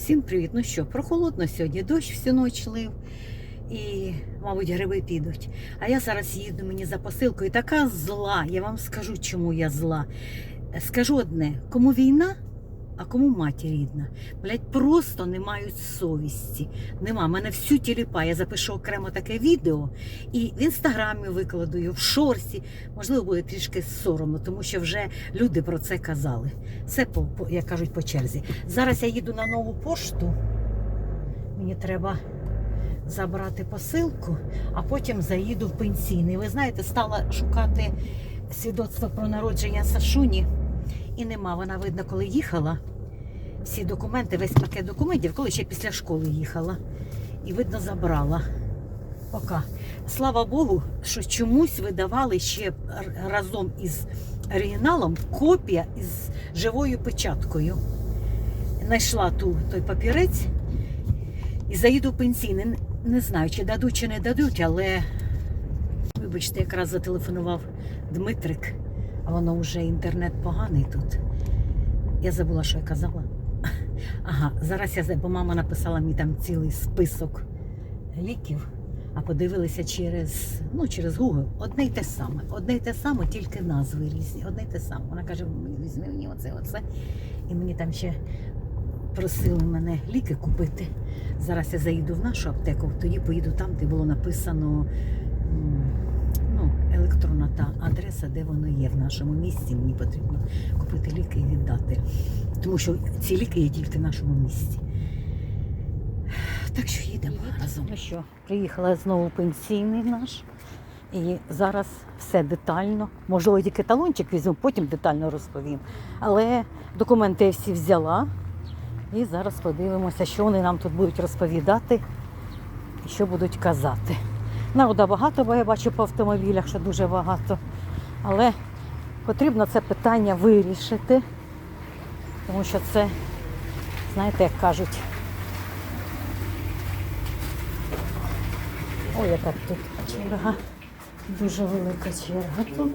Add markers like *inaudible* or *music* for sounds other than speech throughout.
Всім привіт! Ну що, прохолодно сьогодні, дощ всю ніч лив. І, мабуть, гриби підуть. А я зараз їду мені за посилкою. Така зла. Я вам скажу, чому я зла. Скажу одне: кому війна, а кому матір рідна. Блять, просто не мають совісті. Нема. Мене всю тіліпа. Я запишу окремо таке відео і в інстаграмі викладу, і в шорсі. Можливо, буде трішки соромно, тому що вже люди про це казали. Це по, по як кажуть, по черзі. Зараз я їду на нову пошту. Мені треба забрати посилку, а потім заїду в пенсійний. Ви знаєте, стала шукати свідоцтво про народження Сашуні, і нема. Вона видно, коли їхала. Всі документи, весь пакет документів, коли ще після школи їхала. І видно, забрала. Пока. Слава Богу, що чомусь видавали ще разом із оригіналом копія із живою печаткою. Знайшла ту, той папірець і заїду в пенсійний. Не- Не знаю, чи дадуть, чи не дадуть, але вибачте, якраз зателефонував Дмитрик, а воно вже інтернет поганий тут. Я забула, що я казала. Ага, зараз я бо мама написала мені там цілий список ліків, а подивилися через, ну, через Google. Одне й те саме. Одне й те саме, тільки назви різні. Одне й те саме. Вона каже, візьми мені оце, оце. І мені там ще просили мене ліки купити. Зараз я заїду в нашу аптеку, тоді поїду там, де було написано ну, та адреса, де воно є в нашому місті. Мені потрібно купити ліки і віддати. Тому що ці ліки є тільки в нашому місті. Так що їдемо разом. Ну що, приїхала знову пенсійний наш. І зараз все детально. Можливо, тільки талончик візьму, потім детально розповім. Але документи я всі взяла. І зараз подивимося, що вони нам тут будуть розповідати і що будуть казати. Народу багато, бо я бачу по автомобілях, що дуже багато. Але потрібно це питання вирішити, тому що це, знаєте, як кажуть. Ой, яка тут черга. Дуже велика черга тут.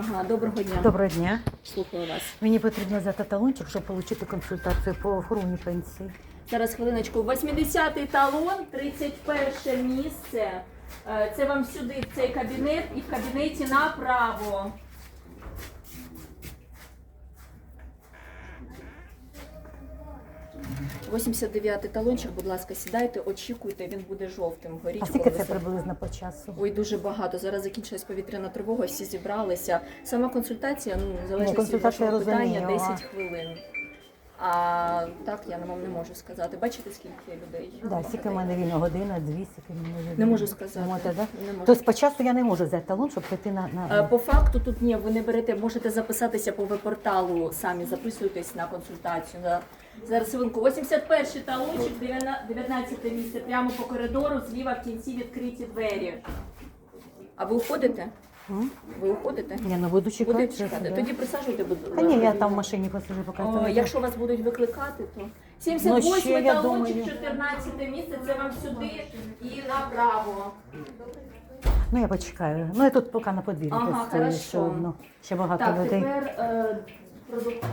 Ага, доброго дня. Доброго дня. Слухаю вас. Мені потрібно взяти талончик, щоб отримати консультацію по охороні пенсії. Зараз хвилиночку. 80-й талон, 31 місце. Е, Це вам сюди, в цей кабінет, і в кабінеті направо. Восімдесят дев'ятий талончик, будь ласка, сідайте, очікуйте, він буде жовтим. Горіть, А скільки це приблизно по часу? Ой, дуже багато. Зараз закінчилась повітряна тривога, всі зібралися. Сама консультація, ну, залежить від вашого питання, 10 хвилин. А так я вам не можу сказати. Бачите, скільки людей? Да, скільки в мене вільно година, дві, скільки в мене вільно? Не можу сказати. Можете, да? Не можу. Тобто по часу я не можу взяти талон, щоб прийти на, Е, на... По факту тут ні, ви не берете, можете записатися по веб-порталу, самі записуєтесь на консультацію. Да. Зараз хвилинку. 81 талончик, 19 місце, прямо по коридору, зліва в кінці відкриті двері. А ви уходите? Ви уходите? Ні, ну буду чекати. Будете чекати. Тоді присаджуйте, будь Та ні, я там в машині посижу, поки О, це якщо вас будуть викликати, то Ну, 78 ще, я талончик, думаю. 14 місце, це вам сюди і направо. Ну я почекаю. Ну я тут поки на подвір'ї Ага, стою хорошо. ще одно. Ще багато Так, людей. тепер е, продукт.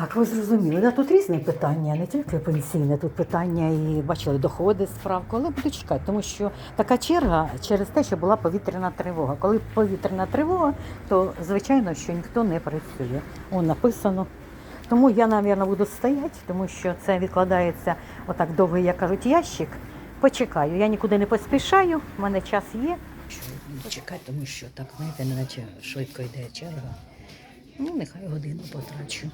Так, ви зрозуміли. Да, тут різні питання, не тільки пенсійне, тут питання і бачили доходи, справку, але буду чекати, тому що така черга через те, що була повітряна тривога. Коли повітряна тривога, то звичайно, що ніхто не працює. О, написано. Тому я, мабуть, буду стояти, тому що це відкладається отак довгий, як кажуть, ящик. Почекаю. Я нікуди не поспішаю, в мене час є. Чекати, тому що так, знаєте, неначе швидко йде черга. Ну, нехай годину потрачу.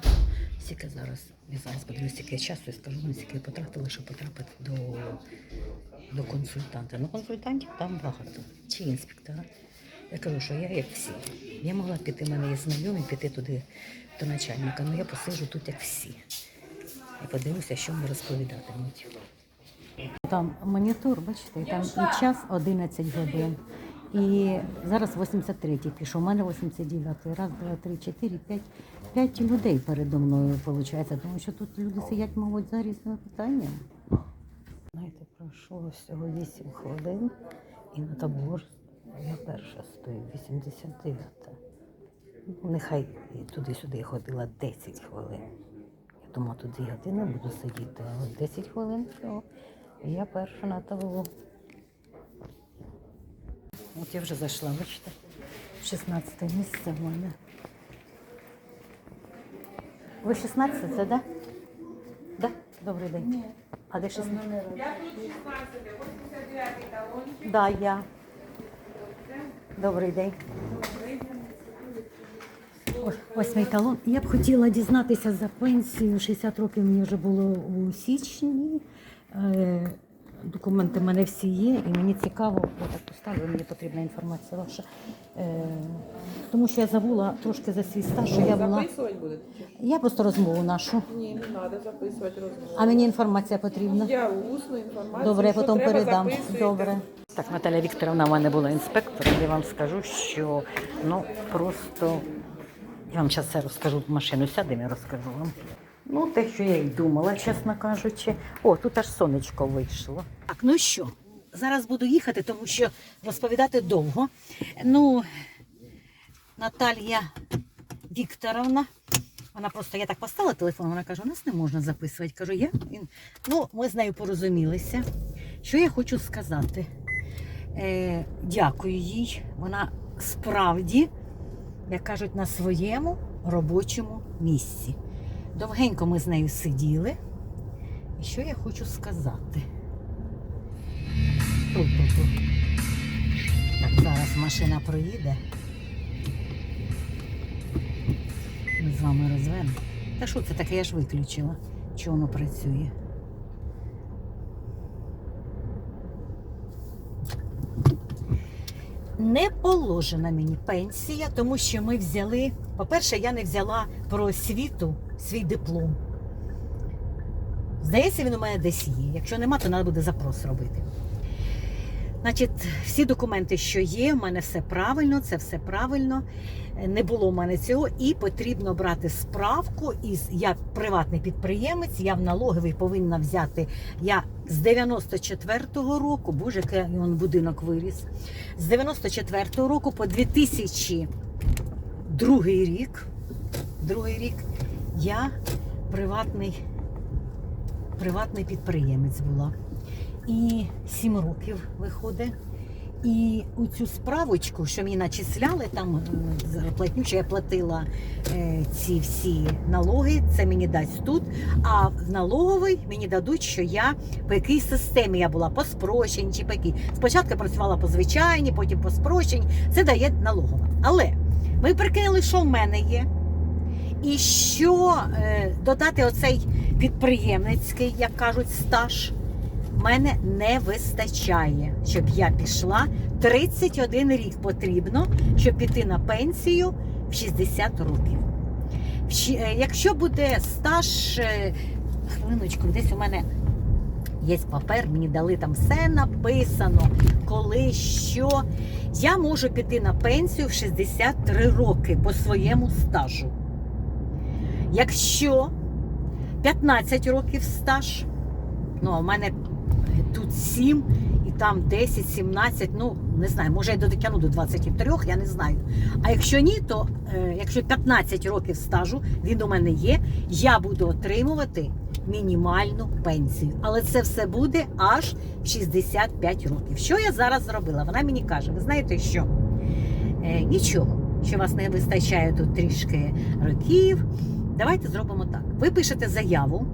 Скільки зараз, я зараз подивлюсь, скільки часу я скажу, скільки я потратила, щоб потрапити до, до консультанта. Ну, консультантів там багато. Чи інспектора. Я кажу, що я як всі. Я могла піти, в мене є знайомі, піти туди до начальника, але я посиджу тут як всі. І подивлюся, що мені розповідатимуть. Там монітор, бачите, там і час 11 годин. І зараз 83-й пішов, у мене 89-й. Раз, два, три, чотири, п'ять. П'ять людей передо мною, виходить, тому що тут люди сидять, мабуть, за різними питаннями. Знаєте, пройшло всього 8 хвилин, і на табор я перша стою, 89-та. Ну, Нехай туди-сюди ходила 10 хвилин. тому тут дві години буду сидіти. А от 10 хвилин всього. І я перша на табло. От я вже зайшла, бачите? 16 місце в мене. Ви 16, це, да? Да? Добрий день. Ні. А де 16? Да, я. Добрий день. Ось, ось мій талон. Я б хотіла дізнатися за пенсію. 60 років мені вже було у січні. Е, Документи в мене всі є, і мені цікаво, я так поставлю, мені потрібна інформація ваша. Е, тому що я забула трошки за свій стаж, що я була. Записувати будете? Я просто розмову нашу. Ні, не треба записувати розмову. А мені інформація потрібна. Я усну інформацію. Добре, я що потім треба, передам. записуєте. Добре. Так, Наталя Вікторовна в мене була інспектором. Я вам скажу, що ну просто я вам зараз все розкажу в машину. Сядемо і розкажу вам. Ну, те, що я й думала, чесно кажучи. О, тут аж сонечко вийшло. Так, ну що, зараз буду їхати, тому що розповідати довго. Ну, Наталія Вікторовна. Вона просто, я так поставила телефон, вона каже, у нас не можна записувати. Кажу, я. Ну, ми з нею порозумілися. Що я хочу сказати? Е, дякую їй. Вона справді, як кажуть, на своєму робочому місці. Довгенько ми з нею сиділи. І що я хочу сказати? Тут, тут, тут. Так, зараз машина проїде. Ми з вами розвемо. Та що це таке, я ж виключила, чи воно працює. Не положена мені пенсія, тому що ми взяли. По-перше, я не взяла про освіту свій диплом. Здається, він у мене десь є. Якщо нема, то треба буде запрос робити. Значить, всі документи, що є, в мене все правильно, це все правильно. Не було в мене цього, і потрібно брати справку. Із я приватний підприємець, я в налоговий повинна взяти. Я з 94-го року, боже, який він будинок виріс. З 94-го року по 2002 рік. Другий рік я приватний, приватний підприємець була. І 7 років виходить. І у цю справочку, що мені начисляли, там е, зарплатню, що я платила е, ці всі налоги, це мені дасть тут. А налоговий мені дадуть, що я по якій системі я була, по спрощенні чи по якій. Спочатку працювала по звичайній, потім по спрощенні. Це дає налогова. Але ми прикинули, що в мене є. І що е, додати оцей підприємницький, як кажуть, стаж мене не вистачає, щоб я пішла. 31 рік потрібно, щоб піти на пенсію в 60 років. Е, Якщо буде стаж, е, хвилиночку, десь у мене є папер, мені дали там все написано, коли що. Я можу піти на пенсію в 63 роки по своєму стажу. Якщо 15 років стаж, ну а в мене тут 7 і там 10, 17, ну не знаю, може я дотягну до 23, я не знаю. А якщо ні, то е, якщо 15 років стажу він у мене є, я буду отримувати мінімальну пенсію. Але це все буде аж 65 років. Що я зараз зробила? Вона мені каже: ви знаєте що? Е, нічого, що вас не вистачає тут трішки років. Давайте зробимо так. Ви пишете заяву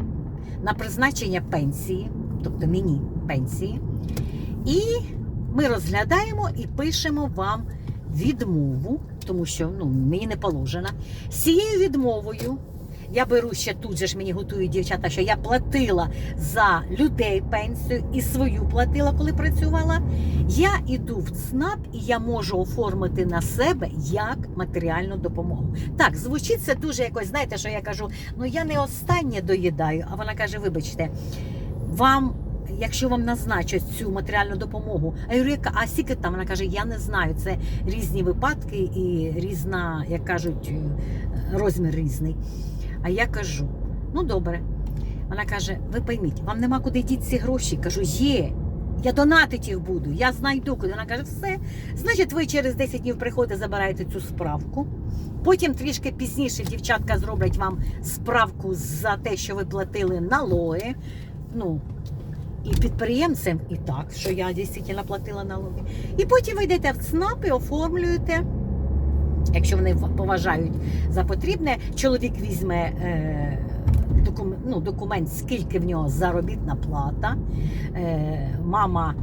на призначення пенсії, тобто мені пенсії, і ми розглядаємо і пишемо вам відмову, тому що ну, мені не положено. З цією відмовою я беру ще тут же ж мені готують дівчата, що я платила за людей пенсію і свою платила, коли працювала. Я іду в ЦНАП і я можу оформити на себе як матеріальну допомогу. Так, звучить це дуже якось, знаєте, що я кажу, ну я не останнє доїдаю, а вона каже: вибачте, вам. Якщо вам назначать цю матеріальну допомогу, а я говорю, а скільки там? Вона каже, я не знаю. Це різні випадки і різна, як кажуть, е, розмір різний. А я кажу: ну добре. Вона каже: ви пойміть, вам нема куди діти ці гроші. Кажу, є. Я донатить їх буду, я знайду куди. Вона каже, все. Значить, ви через 10 днів приходите, забираєте цю справку. Потім трішки пізніше дівчатка зроблять вам справку за те, що ви платили налоги. Ну, і підприємцям, і так, що я дійсно платила налоги. І потім ви йдете в ЦНАП і оформлюєте. Якщо вони поважають за потрібне, чоловік візьме е, докум, ну, документ, скільки в нього заробітна плата. Е, мама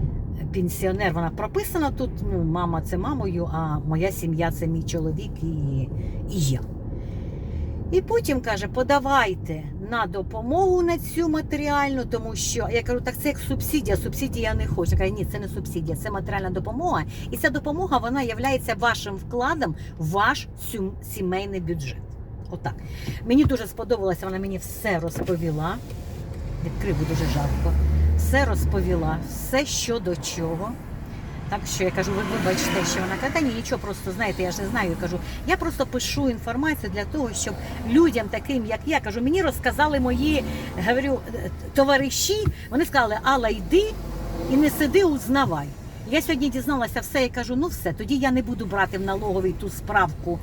пенсіонер, вона прописана тут. Ну, мама це мамою, а моя сім'я це мій чоловік і, і я. І потім каже: подавайте на допомогу на цю матеріальну, тому що я кажу, так це як субсидія. Субсидії я не хочу. Я кажу, ні, це не субсидія, це матеріальна допомога. І ця допомога вона є вашим вкладом в ваш сімейний бюджет. Отак. Мені дуже сподобалося, вона мені все розповіла. Відкрив дуже жарко. Все розповіла, все що до чого. Так що я кажу, ви вибачте, що вона каже, «Та ні, нічого, просто знаєте, я ж не знаю. Я кажу, я просто пишу інформацію для того, щоб людям, таким як я, кажу, мені розказали мої говорю, товариші. Вони сказали, Алла, йди і не сиди, узнавай. Я сьогодні дізналася все, я кажу, ну все, тоді я не буду брати в налоговий ту справку.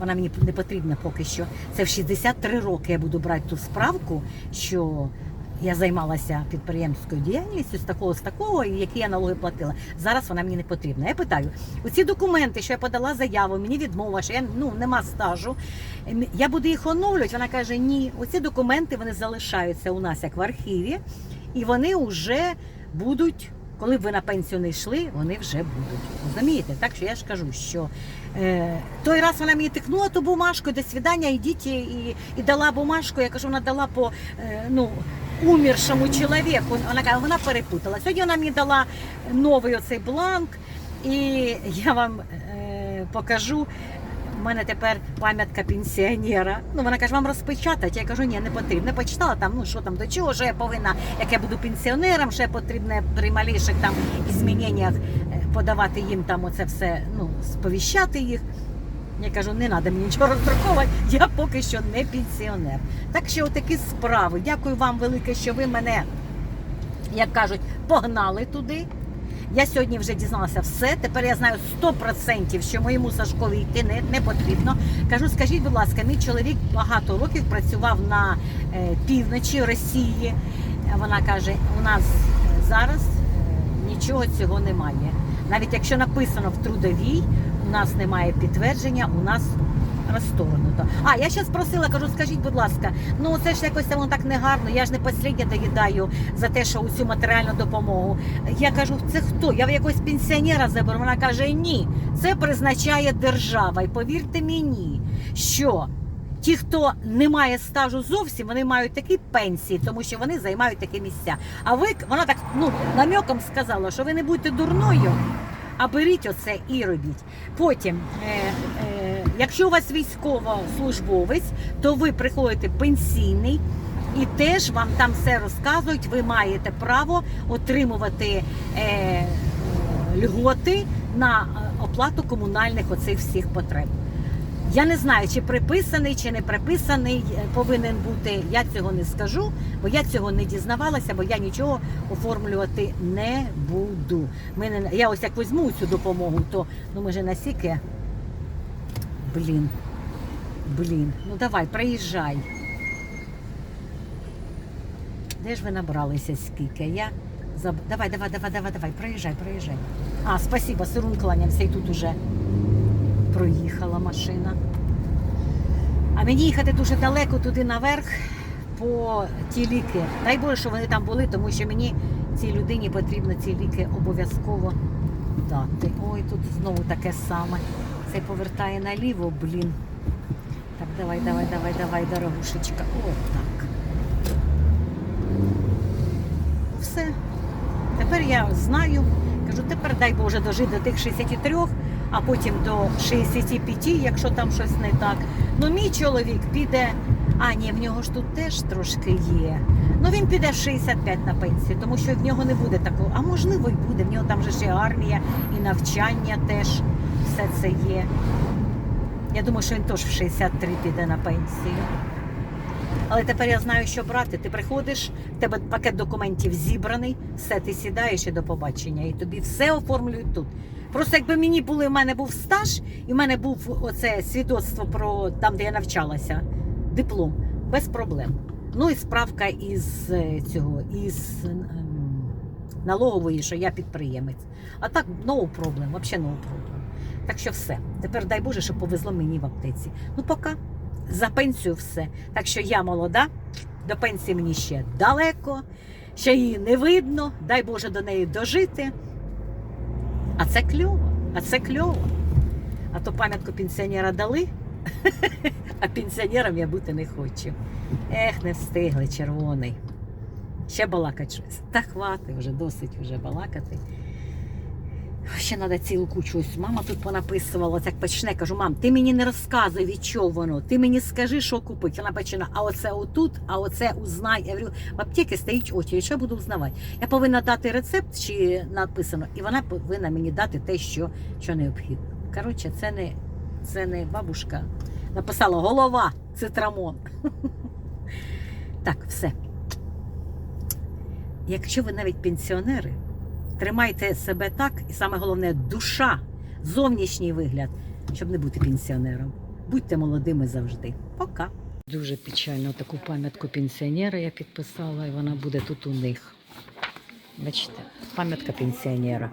Вона мені не потрібна поки що. Це в 63 роки я буду брати ту справку, що я займалася підприємською діяльністю з такого, з такого, і які я налоги платила. Зараз вона мені не потрібна. Я питаю, оці документи, що я подала заяву, мені відмова, що я ну нема стажу. Я буду їх оновлювати. Вона каже: ні, оці документи вони залишаються у нас як в архіві, і вони вже будуть. Коли б ви на пенсію не йшли, вони вже будуть. Розумієте? Так що я ж кажу, що е, той раз вона мені тикнула ту бумажку, до свідання, йдіть і, і, дала бумажку. Я кажу, вона дала по е, ну, умершому чоловіку. Вона каже, вона перепутала. Сьогодні вона мені дала новий оцей бланк, і я вам е, покажу. У мене тепер пам'ятка пенсіонера. Ну вона каже, вам розпечатати. Я кажу, ні, не потрібно. Почитала там, ну що там до чого, що я повинна, як я буду пенсіонером, що я потрібне при малейших там зміненнях е, подавати їм там оце все, ну, сповіщати їх. Я кажу, не треба мені нічого роздруковувати, я поки що не пенсіонер. Так що такі справи. Дякую вам велике, що ви мене, як кажуть, погнали туди. Я сьогодні вже дізналася все. Тепер я знаю 100%, що моєму Сашкові йти не, не потрібно. Кажу, скажіть, будь ласка, мій чоловік багато років працював на е, півночі Росії. Вона каже, у нас е, зараз е, нічого цього немає. Навіть якщо написано в трудовій, у нас немає підтвердження, у нас розторгнуто. А я зараз просила, кажу, скажіть, будь ласка, ну це ж якось воно так негарно. Я ж не послідня доїдаю за те, що усю матеріальну допомогу. Я кажу, це хто? Я в якогось пенсіонера заберу. Вона каже, ні, це призначає держава. І повірте мені, що. Ті, хто не має стажу зовсім, вони мають такі пенсії, тому що вони займають такі місця. А ви вона так ну намеком сказала, що ви не будьте дурною, а беріть оце і робіть. Потім, е, е, якщо у вас військовослужбовець, то ви приходите пенсійний. І теж вам там все розказують. Ви маєте право отримувати е, льготи на е, оплату комунальних оцих всіх потреб. Я не знаю, чи приписаний, чи не приписаний е, повинен бути. Я цього не скажу, бо я цього не дізнавалася, бо я нічого оформлювати не буду. Мене, я ось як візьму цю допомогу, то ну ми же насіки. Блін. Блін. Ну давай, приїжджай. Де ж ви набралися скільки? Я заб... Давай, давай, давай, давай, давай, проїжджай, проїжджай. А, спасибо, Сирун кланявся і тут уже проїхала машина. А мені їхати дуже далеко туди наверх по ті ліки. Дай Боже, що вони там були, тому що мені цій людині потрібно ці ліки обов'язково дати. Ой, тут знову таке саме. Цей повертає наліво, блін. Так, давай, давай, давай, давай, дорогушечка. О, так. Все. Тепер я знаю. Кажу, тепер дай Боже дожити до тих 63, а потім до 65, якщо там щось не так. Ну, мій чоловік піде. А, ні, в нього ж тут теж трошки є. Ну він піде в 65 на пенсію, тому що в нього не буде такого. А можливо, й буде. В нього там же ще армія і навчання теж все це є. Я думаю, що він теж в 63 піде на пенсію. Але тепер я знаю, що брати. Ти приходиш, в тебе пакет документів зібраний, все, ти сідаєш і до побачення. І тобі все оформлюють тут. Просто якби мені були, в мене був стаж, і в мене був оце свідоцтво про там, де я навчалася, диплом, без проблем. Ну і справка із е, цього, із ем, налогової, що я підприємець. А так, no problem, взагалі no problem. Так що все. Тепер дай Боже, щоб повезло мені в аптеці. Ну, поки за пенсію все. Так що я молода, до пенсії мені ще далеко, ще її не видно. Дай Боже до неї дожити. А це кльово, а це кльово. А то пам'ятку пенсіонера дали, *laughs* а пенсіонером я бути не хочу. Ех, не встигли, червоний. Ще балакать щось. Та хвати вже, досить вже балакати. Ще треба цілу кучу. Ось мама тут понаписувала, так почне. Кажу, мам, ти мені не розказуй, від чого воно. Ти мені скажи, що купити. Вона починає, а оце отут, а оце узнай. Я говорю, в аптеці стоїть очередь, що я буду узнавати? Я повинна дати рецепт, чи написано, і вона повинна мені дати те, що, що необхідно. Коротше, це не, це не бабушка. Написала голова, цитрамон. *laughs* Так, все. Якщо ви навіть пенсіонери, тримайте себе так, і саме головне душа, зовнішній вигляд, щоб не бути пенсіонером. Будьте молодими завжди. Пока. Дуже печально таку пам'ятку пенсіонера я підписала, і вона буде тут у них. Бачите, пам'ятка пенсіонера.